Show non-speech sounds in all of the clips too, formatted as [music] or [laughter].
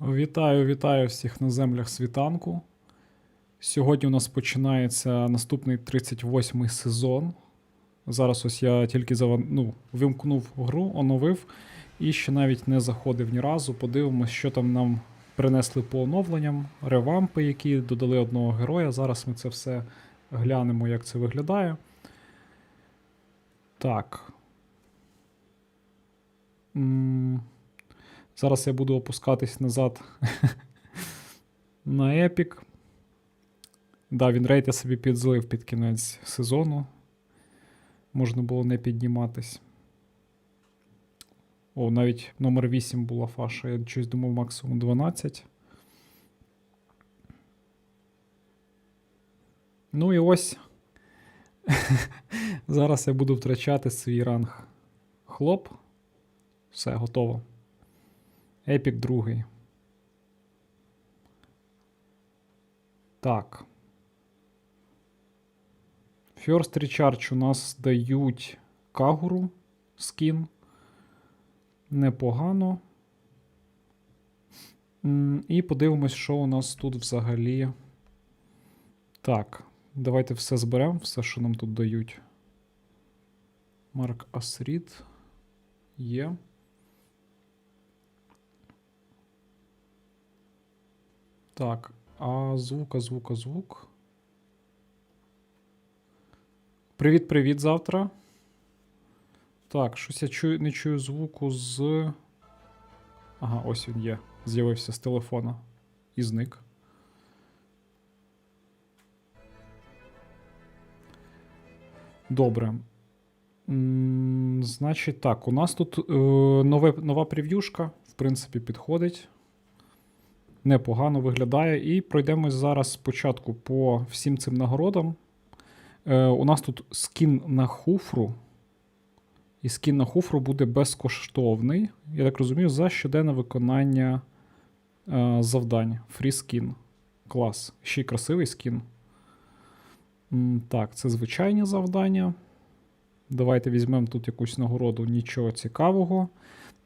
Вітаю, вітаю всіх на землях світанку. Сьогодні у нас починається наступний 38-й сезон. Зараз ось я тільки заван... ну, вимкнув гру, оновив і ще навіть не заходив ні разу. Подивимось, що там нам принесли по оновленням, ревампи, які додали одного героя. Зараз ми це все глянемо, як це виглядає. Так. Зараз я буду опускатись назад [laughs] на епік. Да, він рейта собі підзлив під кінець сезону. Можна було не підніматись. О, навіть номер 8 була фаша. Я щось думав максимум 12. Ну і ось. [laughs] Зараз я буду втрачати свій ранг. Хлоп. Все, готово. Епік другий. Так. First Recharge у нас дають кагуру скін. Непогано. І подивимось, що у нас тут взагалі. Так, давайте все зберемо, все, що нам тут дають. Марк Асрід. Є. Так, а звук, а звук, а звук. Привіт, привіт завтра. Так, щось я чую, не чую звуку з. Ага, ось він є. З'явився з телефона. І зник. Добре. М, Значить, так, у нас тут е, нове, нова прев'юшка, в принципі, підходить непогано виглядає. І пройдемось зараз спочатку по всім цим нагородам. Е, у нас тут скін на хуфру. І скін на хуфру буде безкоштовний. Я так розумію, за щоденне виконання е, завдань. Free skin. Клас. Ще й красивий скін. Так, це звичайні завдання. Давайте візьмемо тут якусь нагороду, нічого цікавого.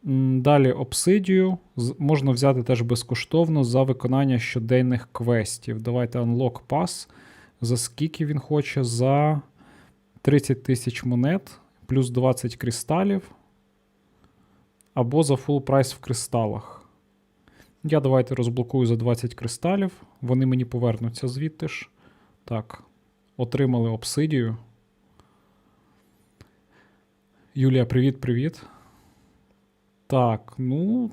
Далі обсидію можна взяти теж безкоштовно за виконання щоденних квестів. Давайте Unlock Pass. За скільки він хоче? За 30 тисяч монет, плюс 20 кристалів. Або за full прайс в кристалах. Я давайте розблокую за 20 кристалів. Вони мені повернуться звідти ж. Так. Отримали обсидію. Юлія, привіт-привіт. Так, ну,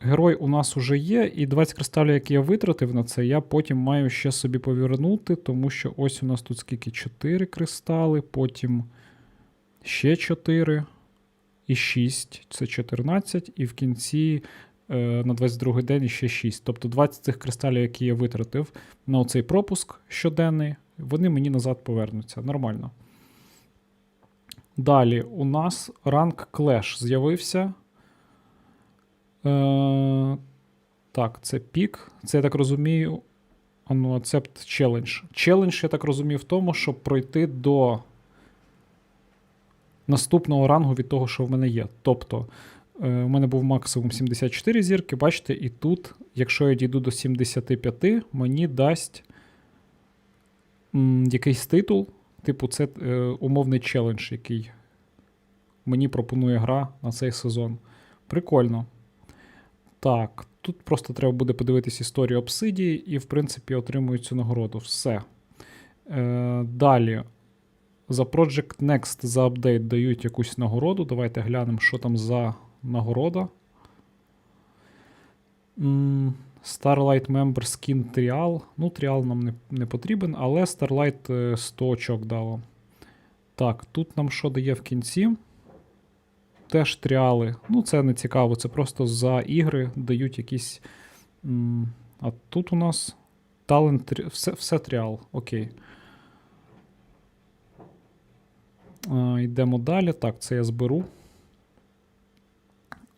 герой у нас уже є, і 20 кристалів, які я витратив на це, я потім маю ще собі повернути, тому що ось у нас тут скільки 4 кристали, потім ще 4 і 6, це 14, і в кінці е, на 22 день ще 6. Тобто 20 цих кристалів, які я витратив на оцей пропуск щоденний, вони мені назад повернуться. Нормально. Далі у нас ранг Clash з'явився. Е, так, це пік. Це я так розумію. Ну, accept challenge. Челендж, я так розумію, в тому, щоб пройти до наступного рангу від того, що в мене є. Тобто, е, в мене був максимум 74 зірки, бачите, і тут, якщо я дійду до 75, мені дасть м, якийсь титул. Типу, це е, умовний челендж, який мені пропонує гра на цей сезон. Прикольно. Так, тут просто треба буде подивитись історію обсидії, і, в принципі, отримую цю нагороду. Все. Е, далі. За Project Next за апдейт дають якусь нагороду. Давайте глянемо, що там за нагорода. Starlight Member Skin Trial. Ну, тріал нам не, не потрібен, але Starlight е, 100 очок дало. Так, тут нам що дає в кінці? Теж тріали. Ну, це не цікаво, це просто за ігри дають якісь. А тут у нас талент, все, все тріал. Окей. А, йдемо далі. Так, це я зберу.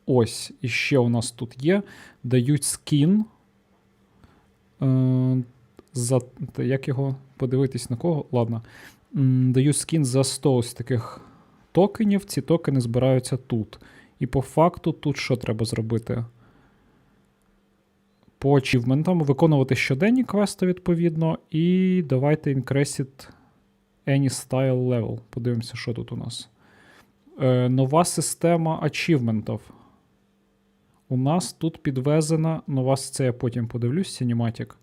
Ось, і ще у нас тут є. Дають скін. Е, за, як його подивитись на кого? Ладно. Дають скін за 100 ось таких токенів. Ці токени збираються тут. І по факту тут що треба зробити? по ачівментам, виконувати щоденні квести, відповідно, і давайте increase any style level. Подивимося, що тут у нас. Е, нова система ачівментів. У нас тут підвезена нова с- це я потім подивлюсь, Cinematic.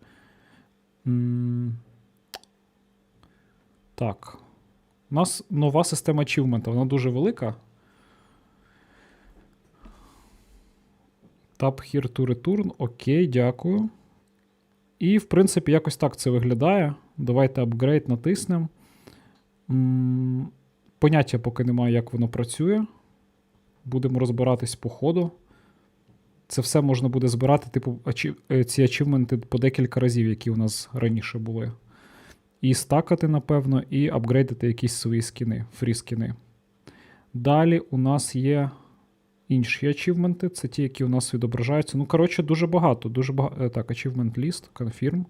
Так. У нас нова система ачівмента, вона дуже велика. Tap here to return. Окей, дякую. І, в принципі, якось так це виглядає. Давайте апгрейд натиснемо. Поняття поки немає, як воно працює. Будемо розбиратись по ходу. Це все можна буде збирати, типу, е, ці ачівменти по декілька разів, які у нас раніше були. І стакати, напевно, і апгрейдити якісь свої скіни, фрі скіни. Далі у нас є інші ачівменти, це ті, які у нас відображаються. Ну, коротше, дуже багато. Дуже багато. Так, achievement list, confirm.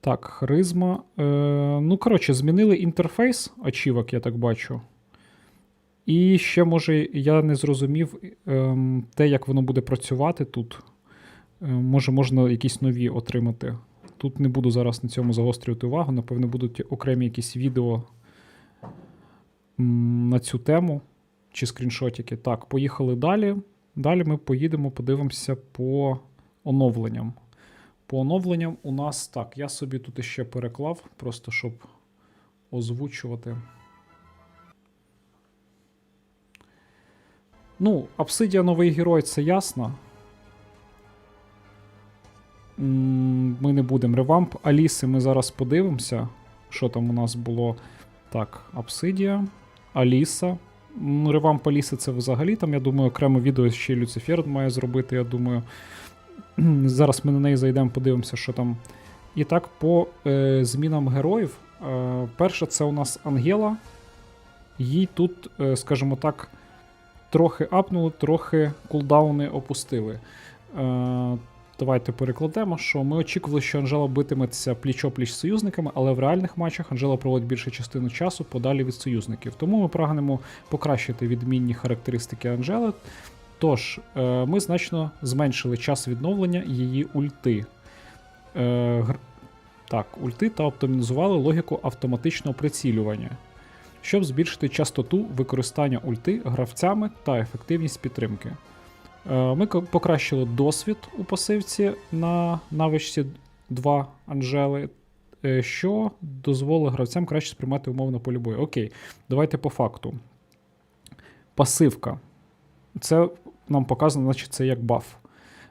Так, харизма. Е, ну, коротше, змінили інтерфейс ачівок, я так бачу. І ще, може, я не зрозумів ем, те, як воно буде працювати тут. Е, може, можна якісь нові отримати. Тут не буду зараз на цьому загострювати увагу. Напевно, будуть окремі якісь відео на цю тему чи скріншотики. Так, поїхали далі. Далі ми поїдемо, подивимося по оновленням. По оновленням у нас так, я собі тут ще переклав, просто щоб озвучувати. Ну, Обсидія новий герой, це ясно. Ми не будемо ревамп. Аліси ми зараз подивимося, що там у нас було. Так, Обсидія, Аліса. Ревамп Аліси це взагалі там, я думаю, окреме відео ще Люцифер має зробити, я думаю. [clears throat] Зараз ми на неї зайдемо, подивимося, що там. І так, по е, змінам героїв. Е, перше, це у нас Ангела. Їй тут, е, скажімо так, трохи апнули, трохи кулдауни опустили. Е, давайте перекладемо, що ми очікували, що Анжела битиметься пліч-опліч з союзниками, але в реальних матчах Анжела проводить більшу частину часу подалі від союзників. Тому ми прагнемо покращити відмінні характеристики Анжели. Тож, е, ми значно зменшили час відновлення її ульти. Е, так, ульти та оптимізували логіку автоматичного прицілювання, щоб збільшити частоту використання ульти гравцями та ефективність підтримки. Е, Ми покращили досвід у пасивці на навичці 2 Анжели, е, що дозволить гравцям краще сприймати умовно полі бою. Окей, давайте по факту. Пасивка. Це нам показано, значить, це як баф.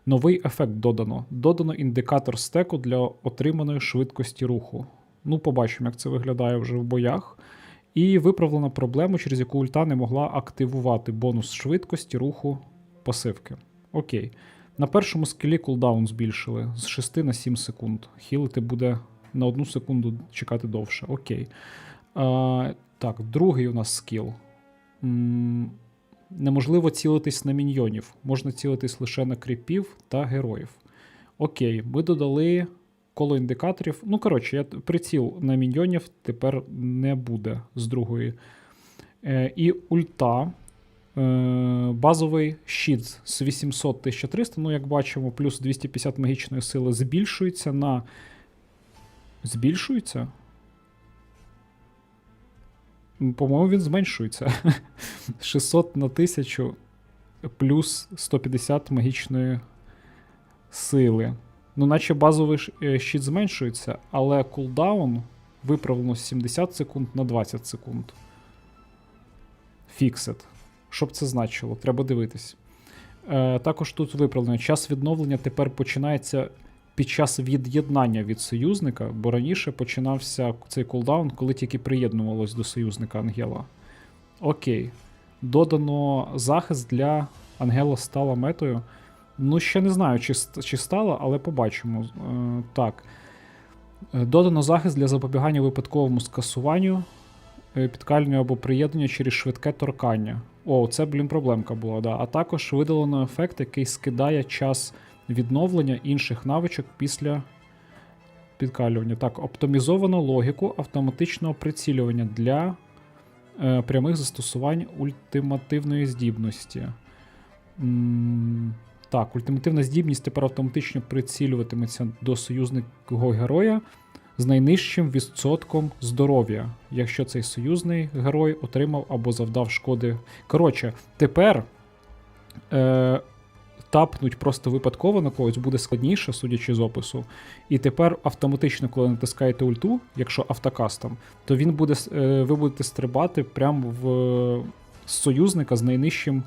Новий ефект додано. Додано індикатор стеку для отриманої швидкості руху. Ну, побачимо, як це виглядає вже в боях. І виправлено проблему, через яку ульта не могла активувати бонус швидкості руху пасивки. Окей. На першому скілі кулдаун збільшили з 6 на 7 секунд. Хілити буде на одну секунду чекати довше. Окей. А, так, другий у нас скіл. М, Неможливо цілитись на міньйонів. Можна цілитись лише на кріпів та героїв. Окей, ми додали коло індикаторів. Ну, коротше, я, приціл на міньйонів тепер не буде з другої. Е, і ульта. Е, базовий щит з 800 1300, ну, як бачимо, плюс 250 магічної сили збільшується на. Збільшується? По-моєму, він зменшується. [laughs] 600 на 1000 плюс 150 магічної сили. Ну, наче базовий е, щит зменшується, але кулдаун виправлено з 70 секунд на 20 секунд. Фіксит. Що б це значило? Треба дивитись. Е, також тут виправлено. Час відновлення тепер починається під час від'єднання від союзника, бо раніше починався цей кулдаун, коли тільки приєднувалось до союзника Ангела. Окей. Додано захист для Ангела стала метою. Ну, ще не знаю, чи, чи стала, але побачимо. Е, так. Е, Додано захист для запобігання випадковому скасуванню, е, підкалюванню або приєднанню через швидке торкання. О, це, блін, проблемка була, да. А також видалено ефект, який скидає час відновлення інших навичок після підкалювання. Так, оптимізовано логіку автоматичного прицілювання для е, прямих застосувань ультимативної здібності. М, Так, ультимативна здібність тепер автоматично прицілюватиметься до союзного героя з найнижчим відсотком здоров'я, якщо цей союзний герой отримав або завдав шкоди. Коротше, тепер е, тапнуть просто випадково на когось буде складніше, судячи з опису. І тепер автоматично, коли натискаєте ульту, якщо автокастом, то він буде, е, ви будете стрибати прямо в з союзника з найнижчим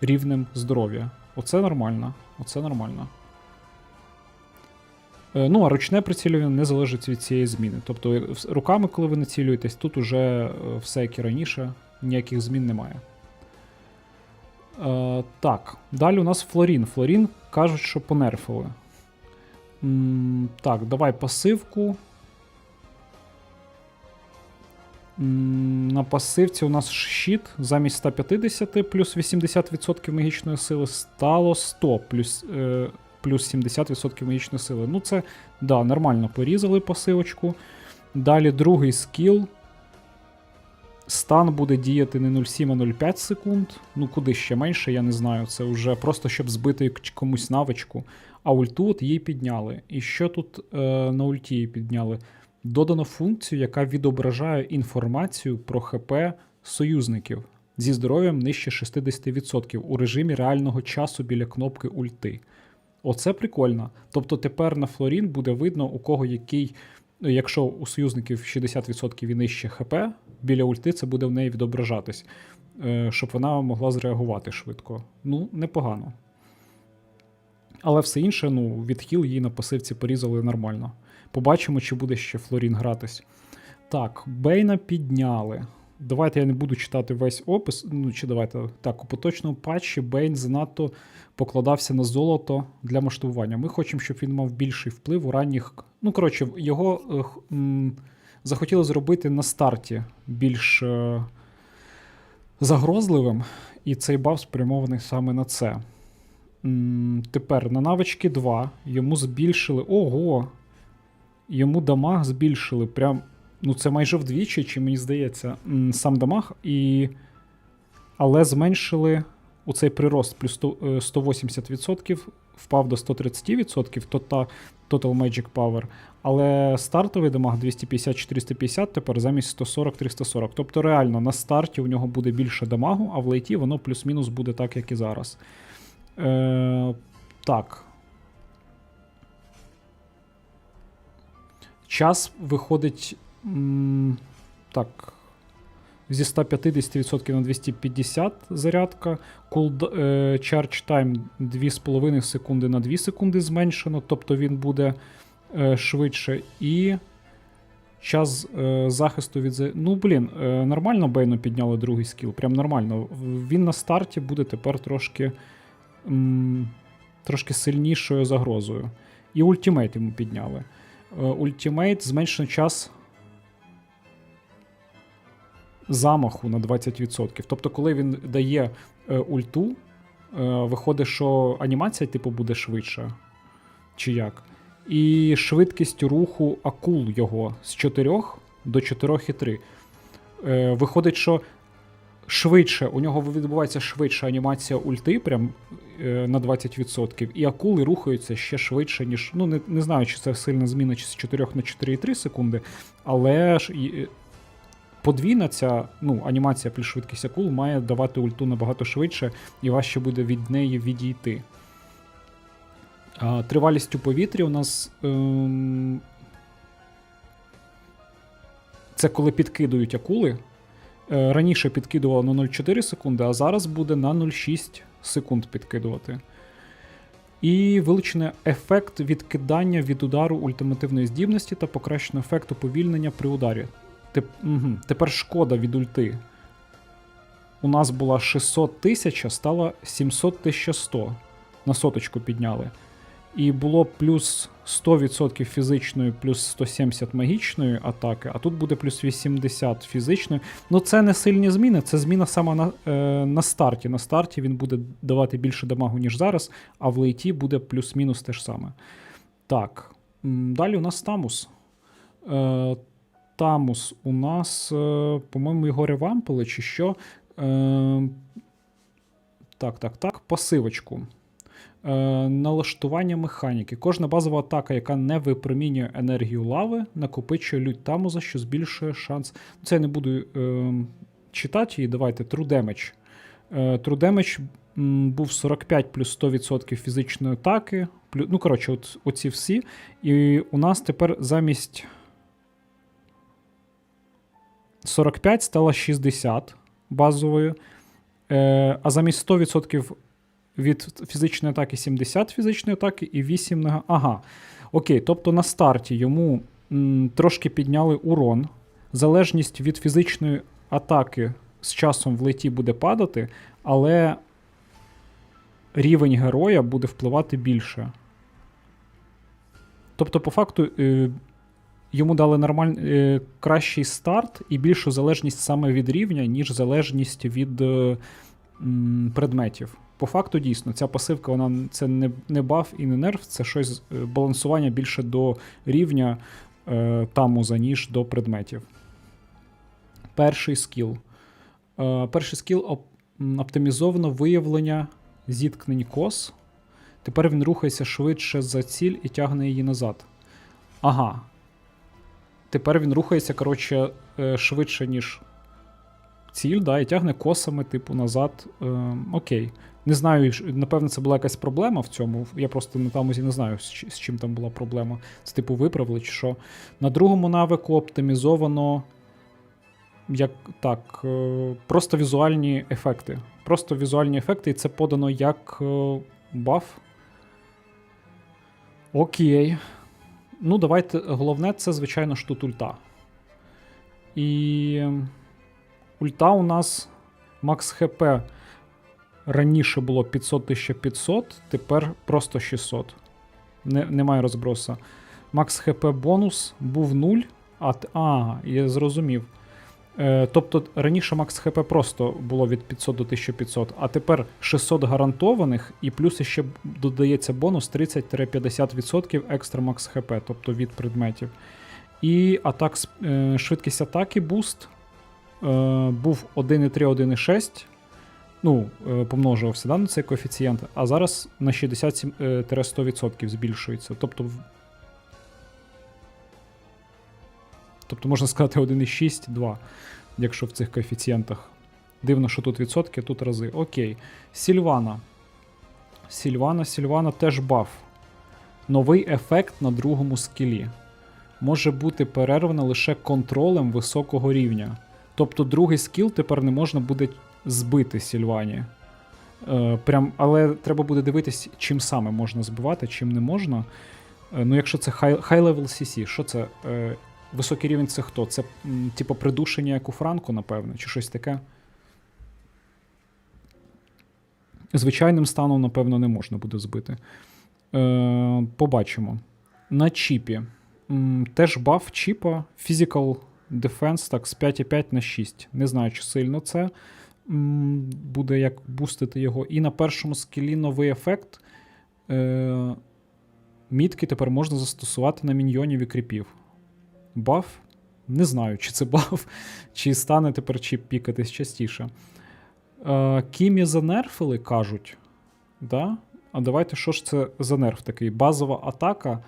рівнем здоров'я. Оце нормально. Оце нормально. Е, Ну, а ручне прицілювання не залежить від цієї зміни. Тобто, е, руками, коли ви націлюєтесь, тут уже е, все як і раніше, ніяких змін немає. Е, так, далі у нас Флорін. Флорін кажуть, що понерфили. М, так, давай пасивку. На пасивці у нас щит замість 150 плюс 80% магічної сили стало 100 плюс, плюс 70% магічної сили. Ну, це да, нормально порізали пасивочку. Далі другий скіл. Стан буде діяти не 0,7, а 0,5 секунд. Ну, куди ще менше, я не знаю. Це вже просто щоб збити комусь навичку. А ульту от її підняли. І що тут е, на ульті її підняли? Додано функцію, яка відображає інформацію про ХП союзників зі здоров'ям нижче 60% у режимі реального часу біля кнопки ульти. Оце прикольно. Тобто тепер на Флорін буде видно, у кого який, якщо у союзників 60% і нижче ХП, біля ульти це буде в неї відображатись, е, щоб вона могла зреагувати швидко. Ну, непогано. Але все інше, ну, відхил її на пасивці порізали нормально. Побачимо, чи буде ще Флорін гратись. Так, Бейна підняли. Давайте я не буду читати весь опис. Ну, чи давайте так, у поточному патчі Бейн занадто покладався на золото для масштабування. Ми хочемо, щоб він мав більший вплив у ранніх. Ну, коротше, його е, м, захотіли зробити на старті більш е, загрозливим, і цей баф спрямований саме на це. М, Тепер на навички 2 йому збільшили. Ого! Йому дамаг збільшили. Прям, ну це майже вдвічі, чи мені здається, сам дамаг, і... але зменшили оцей прирост плюс 100, е, 180% впав до 130%, то та Total Magic Power. Але стартовий дамаг 250-450 тепер замість 140-340. Тобто реально на старті у нього буде більше дамагу, а в лейті воно плюс-мінус буде так, як і зараз. Е, так. Час виходить. Так. Зі 150% на 250 зарядка. Cool, е, charge time 2,5 секунди на 2 секунди зменшено, тобто він буде е, швидше. І час е, захисту від. Ну, блін, нормально Бейну підняли другий скіл. Прям нормально. Він на старті буде тепер трошки, трошки сильнішою загрозою. І ультимейт йому підняли. Ультимейт зменшено час замаху на 20%. Тобто, коли він дає е, ульту, е, виходить, що анімація, типу, буде швидша. Чи як? І швидкість руху акул його з 4 до 4,3. Е, виходить, що швидше, у нього відбувається швидша анімація ульти, прям на 20%, і акули рухаються ще швидше, ніж. Ну, не, не знаю, чи це сильна зміна чи з 4 на 4,3 секунди, але ж подвійна ця ну, анімація плюс швидкість акул має давати ульту набагато швидше, і важче буде від неї відійти. А, тривалість у повітрі у нас. Ем... Це коли підкидують акули. Е, Раніше підкидувало на 0,4 секунди, а зараз буде на 0,6 секунд підкидувати. І вилучений ефект відкидання від удару ультимативної здібності та покращено ефект уповільнення при ударі. Теп, угу. Тепер шкода від ульти. У нас була 600 тисяч, стало 700 1100. На соточку підняли. І було плюс 100% фізичної, плюс 170 магічної атаки, а тут буде плюс 80 фізичної. Ну, це не сильні зміни, це зміна саме на, е, на старті. На старті він буде давати більше дамагу, ніж зараз, а в лейті буде плюс-мінус те ж саме. Так. Далі у нас Тамус. Е, Тамус у нас, е, по-моєму, його ревампили чи що. Е, так, так, так. Пасивочку. Е, налаштування механіки. Кожна базова атака, яка не випромінює енергію лави, накопичує лють Тамуза, що збільшує шанс. Це я не буду е, читати її. Давайте True Damage. Е, True Damage був 45 плюс 100% фізичної атаки. Ну, коротше, от, оці всі. І у нас тепер замість 45 стало 60 базовою. Е, а замість 100% від фізичної атаки 70 фізичної атаки і 8 на. Ага. Окей, тобто на старті йому м, трошки підняли урон. Залежність від фізичної атаки з часом в леті буде падати, але рівень героя буде впливати більше. Тобто, по факту, е, йому дали нормаль... е, кращий старт і більшу залежність саме від рівня, ніж залежність від е, предметів. По факту, дійсно, ця пасивка вона це не, не баф і не нерв, це щось е, балансування більше до рівня е, тамуза, ніж до предметів. Перший скіл. Е, перший скіл оп- оптимізовано виявлення зіткнень кос. Тепер він рухається швидше за ціль і тягне її назад. Ага. Тепер він рухається, коротше, е, швидше, ніж ціль, да, і тягне косами, типу, назад. Е, окей. Не знаю, напевно, це була якась проблема в цьому. Я просто на тамузі не знаю, з, чим там була проблема. Це, типу, виправили чи що. На другому навику оптимізовано. Як так, е, просто візуальні ефекти. Просто візуальні ефекти, і це подано як е, баф. Окей. Ну, давайте. Головне, це, звичайно ж, тут ульта. І ульта у нас Макс ХП раніше було 500 1500, тепер просто 600. Не, немає розброса. Макс ХП бонус був 0. А, а я зрозумів. Е, тобто раніше Макс ХП просто було від 500 до 1500, а тепер 600 гарантованих, і плюс ще додається бонус 30-50% екстра Макс ХП, тобто від предметів. І атак, е, швидкість атаки буст е, був 1,3, 1,6. Ну, помножувався да, на цей коефіцієнт, а зараз на 60-100% збільшується. Тобто, тобто можна сказати 1,6, 2, якщо в цих коефіцієнтах. Дивно, що тут відсотки, тут рази. Окей. Сільвана. Сільвана, Сільвана теж баф. Новий ефект на другому скілі. Може бути перервана лише контролем високого рівня. Тобто другий скіл тепер не можна буде збити Сільвані. Е, прям, але треба буде дивитись, чим саме можна збивати, чим не можна. Е, ну, якщо це high, high CC, що це? Е, високий рівень це хто? Це типу придушення як у Франку, напевно, чи щось таке. Звичайним станом, напевно, не можна буде збити. Е, побачимо. На чіпі. Теж баф чіпа Physical Defense так, з 5,5 на 6. Не знаю, чи сильно це буде як бустити його. І на першому скілі новий ефект. Е, мітки тепер можна застосувати на міньйонів і кріпів. Баф? Не знаю, чи це баф, чи стане тепер чіп пікатись частіше. Е, Кімі занерфили, кажуть. Да? А давайте що ж це за нерф такий? Базова атака.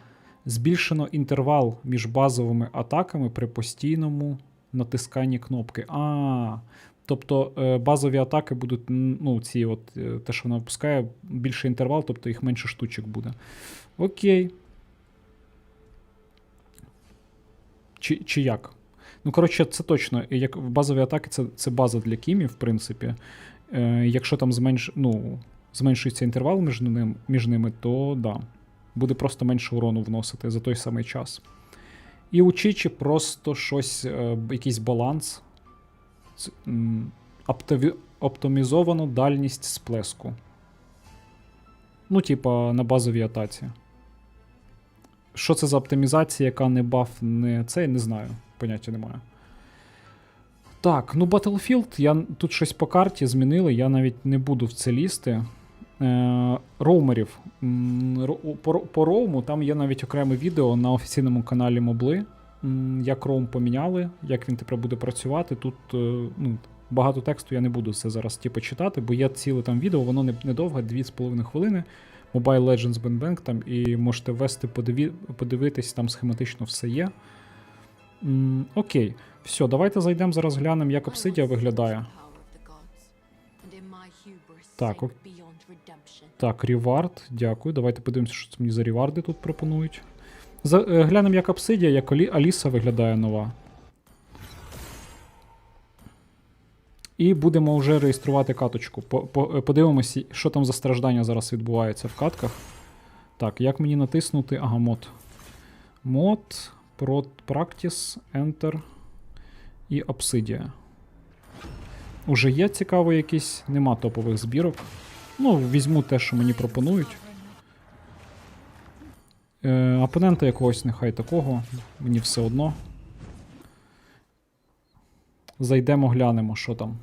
Збільшено інтервал між базовими атаками при постійному натисканні кнопки. А, тобто е, базові атаки будуть, ну, ці от, е, те, що вона випускає, більший інтервал, тобто їх менше штучок буде. Окей. Чи, чи як? Ну, коротше, це точно. Як базові атаки, це, це база для кімів, в принципі. Е, якщо там зменш, ну, зменшується інтервал між, ним, між ними, то да, буде просто менше урону вносити за той самий час. І у Чичі просто щось, е, якийсь баланс. Ц- м, оптові- Оптимізовано дальність сплеску. Ну, типа, на базовій атаці. Що це за оптимізація, яка не баф, не це, не знаю. Поняття немає. Так, ну Battlefield, я тут щось по карті змінили, я навіть не буду в це лізти. Е, роумерів. По, по роуму там є навіть окреме відео на офіційному каналі Мобли. як Chrome поміняли, як він тепер буде працювати. Тут е, ну, багато тексту я не буду це зараз типу, читати, бо є ціле там відео, воно не, недовго, 2,5 хвилини. Mobile Legends Bang там, і можете ввести, подиві, подивитись, там схематично все є. М, окей, все, давайте зайдемо зараз глянемо, як Obsidia виглядає. Так, ок. Так, ревард, дякую. Давайте подивимося, що це мені за реварди тут пропонують. За, е, глянемо, як Obsidia, як Алі, Аліса виглядає нова. І будемо вже реєструвати каточку. По, по, подивимося, що там за страждання зараз відбувається в катках. Так, як мені натиснути? Ага, мод. Мод, Practice, Enter і Obsidia. Уже є цікаво якісь, нема топових збірок. Ну, візьму те, що мені пропонують. Е, опонента якогось нехай такого, мені все одно. Зайдемо, глянемо, що там.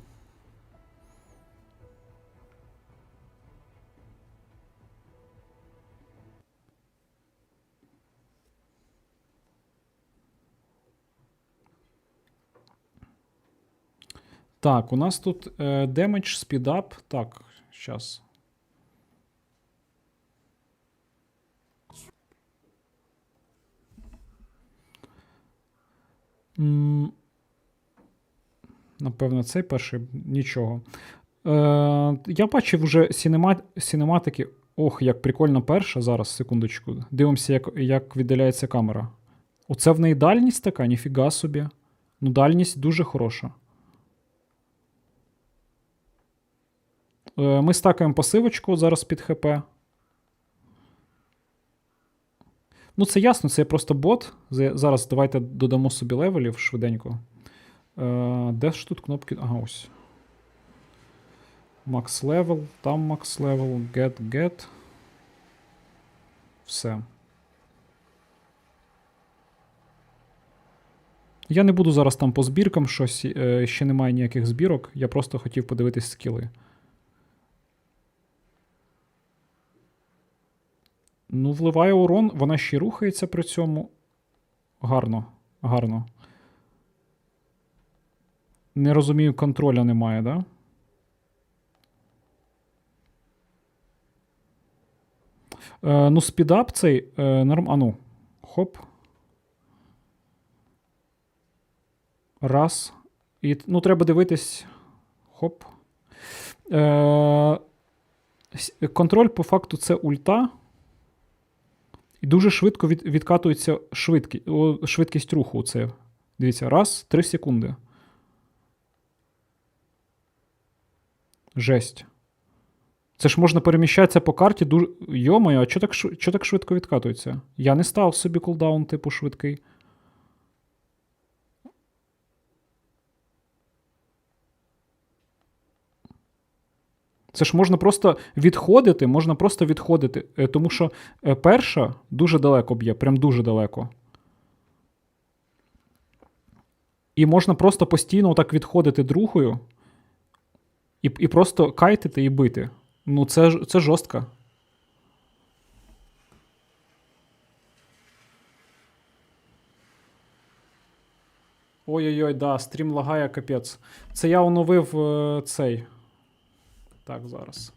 Так, у нас тут е, speed up. Так, зараз. Напевно, цей перший нічого. Е, я бачив вже сінема... сінематики. Ох, як прикольно перша. Зараз, секундочку. Дивимося, як, як віддаляється камера. Оце в неї дальність така, ніфіга собі. Ну, дальність дуже хороша. Ми стакаємо пасивочку зараз під ХП. Ну, це ясно, це просто бот. Зараз давайте додамо собі левелів швиденько. Е, Де ж тут кнопки? Ага, ось. Max level, там max level, get, get. Все. Я не буду зараз там по збіркам щось, е, ще немає ніяких збірок. Я просто хотів подивитись скіли. Ну, вливає урон, вона ще рухається при цьому. Гарно, гарно. Не розумію, контроля немає, да? Е, ну, спідап цей. Е, норм... А ну. Хоп. Раз. І, ну, треба дивитись. Хоп. Е, контроль по факту це ульта. І дуже швидко від, відкатується швидкі, о, швидкість руху. Це. Дивіться, раз, три секунди. Жесть. Це ж можна переміщатися по карті дуже. Йомаю, а чого так, так швидко відкатується? Я не став собі кулдаун, типу, швидкий. Це ж можна просто відходити, можна просто відходити. Е, Тому що е, перша дуже далеко б'є, прям дуже далеко. І можна просто постійно так відходити другою і, і просто кайтити і бити. Ну, це, це жорстко. Ой-ой-ой, да, стрім лагає капець. Це я оновив е, цей. Так, зараз.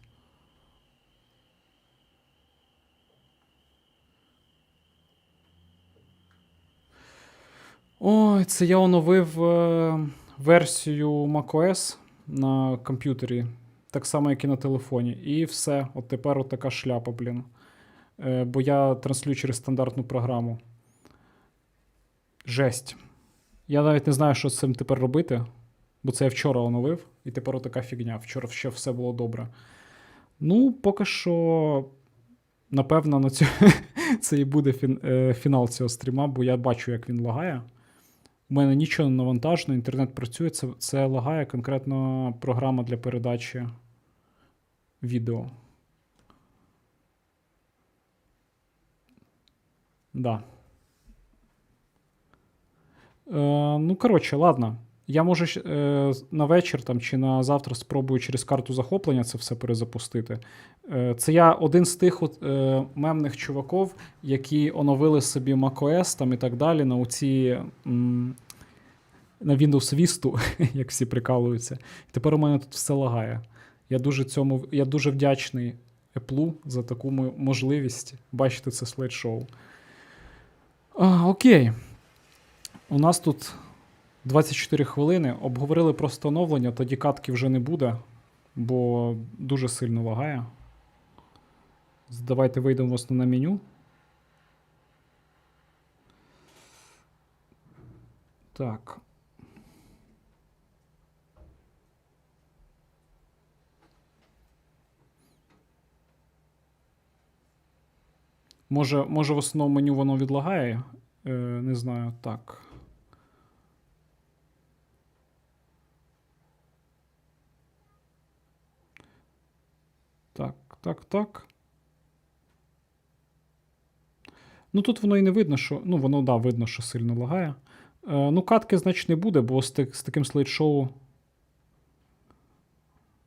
Ой, це я оновив е, версію macOS на комп'ютері, так само, як і на телефоні. І все. От тепер от така шляпа, блін. Е, бо я транслюю через стандартну програму. Жесть. Я навіть не знаю, що з цим тепер робити. Бо це я вчора оновив, і тепер така фігня. Вчора ще все було добре. Ну, поки що, напевно, на цю... [laughs] це і буде фін... е, фінал цього стріма, бо я бачу, як він лагає. У мене нічого не навантажено, інтернет працює. Це, це лагає конкретно програма для передачі відео. Да. Е, ну, коротше, ладно. Я може щ- е, на вечір там, чи на завтра спробую через карту захоплення це все перезапустити. Е, це я один з тих от, е, мемних чуваків, які оновили собі macOS там і так далі на оці. М- на Windows Vista, [laughs] як всі прикалуються. Тепер у мене тут все лагає. Я дуже, цьому, я дуже вдячний Apple за таку можливість бачити це слайд-шоу. А, окей. У нас тут 24 хвилини. Обговорили просто оновлення, тоді катки вже не буде, бо дуже сильно лагає. Давайте вийдемо в основне меню. Так. Може, може в основному меню воно відлагає? Е, не знаю, так. Так, так. Ну тут воно і не видно, що. Ну, воно, да, видно, що сильно лагає. Е, ну, катки, значить, не буде, бо з, з таким слайд-шоу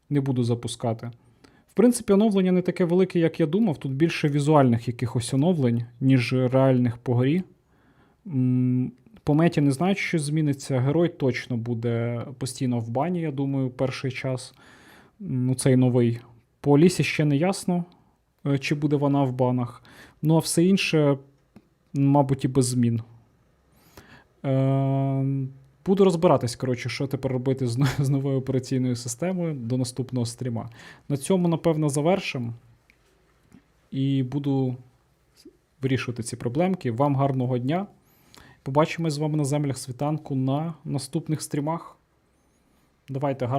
не буду запускати. В принципі, оновлення не таке велике, як я думав. Тут більше візуальних якихось оновлень, ніж реальних по горі. М, По меті не знаю, що зміниться. Герой точно буде постійно в бані, я думаю, перший час. Ну, цей новий. По лісі ще не ясно, е, чи буде вона в банах. Ну, а все інше, мабуть, і без змін. Е, буду розбиратись, коротше, що тепер робити з, з новою операційною системою до наступного стріма. На цьому, напевно, завершимо. І буду вирішувати ці проблемки. Вам гарного дня. Побачимось з вами на землях світанку на наступних стрімах. Давайте гарно.